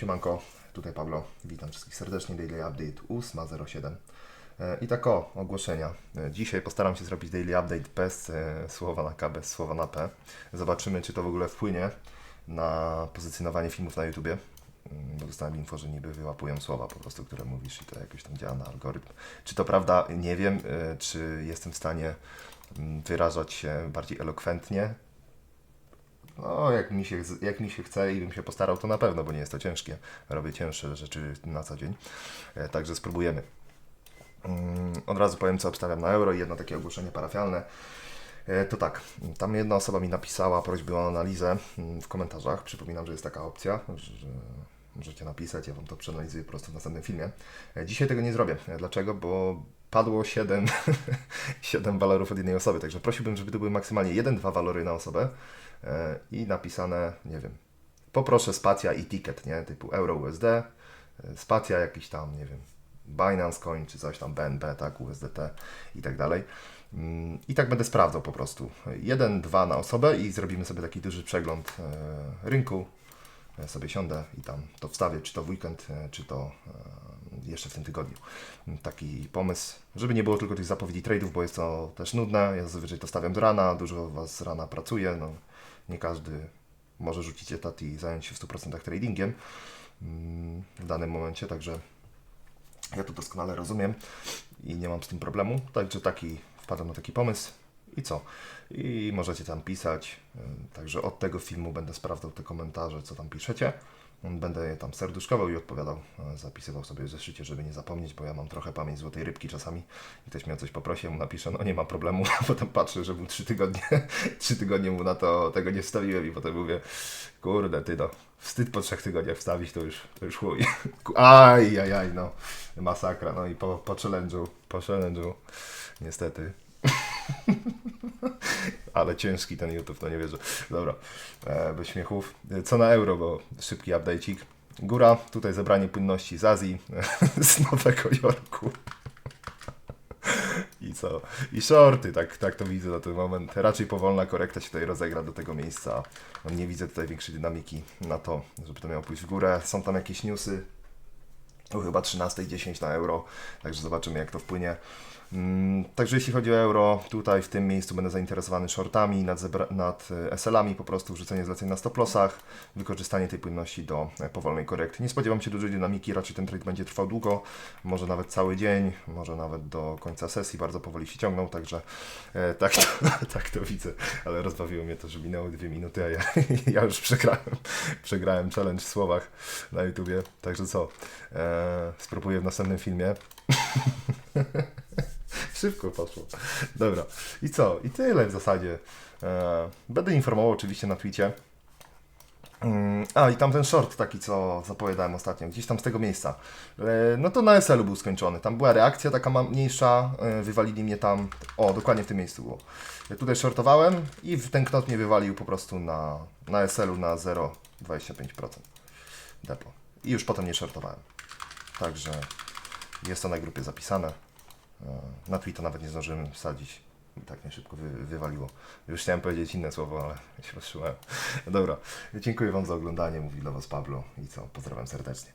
Siemanko, tutaj Pablo. Witam wszystkich serdecznie. Daily Update 8.07. E, I tak o, ogłoszenia. E, Dzisiaj postaram się zrobić Daily Update bez e, słowa na K, bez słowa na P. Zobaczymy, czy to w ogóle wpłynie na pozycjonowanie filmów na YouTubie. Mm, Bo dostałem info, że niby wyłapują słowa po prostu, które mówisz i to jakoś tam działa na algorytm. Czy to prawda? Nie wiem. Czy jestem w stanie mm, wyrażać się bardziej elokwentnie, no, jak mi, się, jak mi się chce i bym się postarał, to na pewno, bo nie jest to ciężkie. Robię cięższe rzeczy na co dzień. E, Także spróbujemy. Mm, Od razu powiem, co obstawiam na euro i jedno takie ogłoszenie parafialne. E, To tak, tam jedna osoba mi napisała prośbę o analizę mm, w komentarzach. Przypominam, że jest taka opcja, że możecie napisać, ja Wam to przeanalizuję po prostu w następnym filmie. E, Dzisiaj tego nie zrobię. Dlaczego? Bo padło 7, 7 walorów od jednej osoby, także prosiłbym, żeby to były maksymalnie 1-2 walory na osobę i napisane, nie wiem, poproszę spacja i ticket, nie, typu euro USD, e, spacja jakiś tam, nie wiem, Binance Coin czy coś tam, BNB, tak, USDT i tak dalej. Mm, I tak będę sprawdzał po prostu. Jeden, dwa na osobę i zrobimy sobie taki duży przegląd e, rynku. Ja sobie siądę i tam to wstawię, czy to w weekend, e, czy to e, jeszcze w tym tygodniu. Taki pomysł, żeby nie było tylko tych zapowiedzi tradeów, bo jest to też nudne. Ja zazwyczaj to stawiam z rana, dużo Was z rana pracuje. No, nie każdy może rzucić etat i zająć się w 100% tradingiem mm, w danym momencie, także ja to doskonale rozumiem i nie mam z tym problemu. Także taki, wpadłem na taki pomysł i co? I możecie tam pisać. y, Także od tego filmu będę sprawdzał te komentarze, co tam piszecie. Będę je tam serduszkował i odpowiadał. y, Zapisywał sobie w zeszycie, żeby nie zapomnieć, bo ja mam trochę pamięć złotej rybki czasami. I ktoś mnie o coś poprosi, ja mu napiszę, no nie ma problemu. A potem patrzę, że był trzy tygodnie, trzy tygodnie mu na to tego nie wstawiłem i potem mówię, kurde, ty no, wstyd po trzech tygodniach wstawić, to już, to już chuj. Aj, aj, aj, no, masakra. No i po, po challenge'u, po challenge'u, niestety. Ale ciężki ten YouTube, no nie wierzę. Dobra, e, bez śmiechów. Co na euro, bo szybki update'ik. Góra, tutaj zebranie płynności z Azji, z Nowego Jorku. I co? I shorty, tak, tak to widzę na ten moment. Raczej powolna korekta się tutaj rozegra do tego miejsca. Nie widzę tutaj większej dynamiki na to, żeby to miało pójść w górę. Są tam jakieś newsy. O, chyba 13,10 na euro, także zobaczymy jak to wpłynie. Mm, Także jeśli chodzi o euro, tutaj w tym miejscu będę zainteresowany shortami nad, nad e, SL-ami, po prostu wrzucenie zleceń na stop lossach, wykorzystanie tej płynności do e, powolnej korekty. Nie spodziewam się dużej dynamiki, raczej ten trade będzie trwał długo, może nawet cały dzień, może nawet do końca sesji, bardzo powoli się ciągną, także e, tak, to, tak to widzę, ale rozbawiło mnie to, że minęły dwie minuty, a ja, ja już przegrałem, przegrałem challenge w słowach na YouTubie, także co, e, spróbuję w następnym filmie. Szybko poszło. Dobra. I co? I tyle w zasadzie. E, będę informował oczywiście na Twicie. Mm, A, i tam ten short taki, co zapowiadałem ostatnio, gdzieś tam z tego miejsca. E, No to na SL-u był skończony. Tam była reakcja taka mniejsza, e, wywalili mnie tam. O, dokładnie w tym miejscu było. Ja tutaj shortowałem i ten knot mnie wywalił po prostu na, na SL-u na 0,25% depo. I już potem nie shortowałem. Także jest to na grupie zapisane. E, Na Twitter nawet nie zdążyłem wsadzić. I tak mnie szybko wy, wywaliło. Już chciałem powiedzieć inne słowo, ale się powstrzymałem. Dobra, dziękuję Wam za oglądanie. Mówi do Was Pablo i co, pozdrawiam serdecznie.